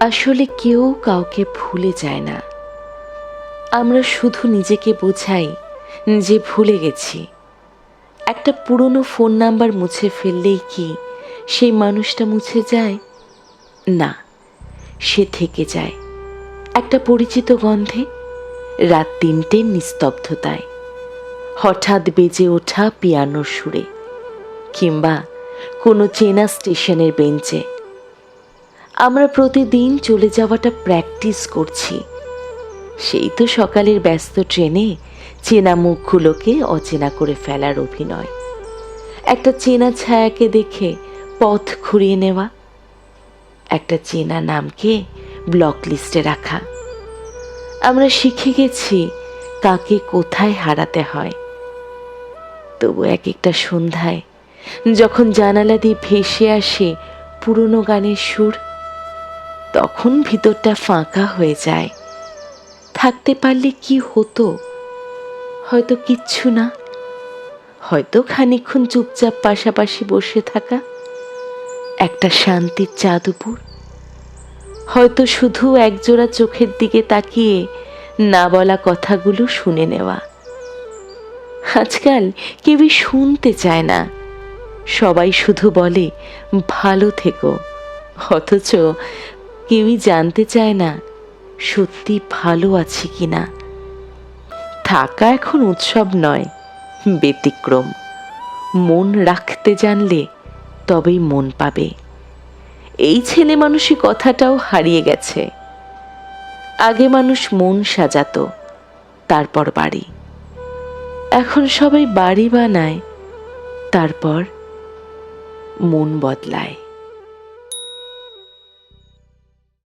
আসলে কেউ কাউকে ভুলে যায় না। আমরা শুধু নিজেকে বোঝাই যে ভুলে গেছি। একটা পুরনো ফোন নাম্বার মুছে ফেললেই কি সেই মানুষটা মুছে যায়? না, সে থেকে যায়। একটা পরিচিত গন্ধে, রাত তিনটের নিস্তব্ধতায়। হঠাৎ বেজে ওঠা পিয়ানোর সুরে, কিংবা কোনো চেনা স্টেশনের বেঞ্চে। আমরা প্রতিদিন চলে যাওয়াটা প্র্যাকটিস করছি। সেই তো সকালের ব্যস্ত ট্রেনে চেনা মুখগুলোকে অচেনা করে ফেলার অভিনয়। একটা চেনা ছায়াকে দেখে পথ ঘুরিয়ে নেওয়া। একটা চেনা নামকে ব্লক লিস্টে রাখা। আমরা শিখে গেছি কাকে কোথায় হারাতে হয়। তবু এক একটা সন্ধ্যায় যখন জানালা দিয়ে ভেসে আসে পুরনো গানের সুর তখন ভিতরটা ফাঁকা হয়ে যায়। থাকতে পারলে কি হতো? হয়তো কিচ্ছু না। হয়তো খানিকক্ষণ চুপচাপ পাশাপাশি বসে থাকা। একটা শান্তির চাঁদুপুর। হয়তো শুধু একজোড়া চোখের দিকে তাকিয়ে না বলা কথাগুলো শুনে নেওয়া। আজকাল কেউই শুনতে চায় না। সবাই শুধু বলে, ভালো থেকো। অথচ কেউই জানতে চায় না সত্যি ভালো আছি কি না থাকা এখন উৎসব নয়, ব্যতিক্রম। মন রাখতে জানলে তবেই মন পাবে। এই ছেলে মানুষই কথাটাও হারিয়ে গেছে। আগে মানুষ মন সাজাতো, তারপর বাড়ি। এখন সবাই বাড়ি বানায়, তারপর মন বদলায়।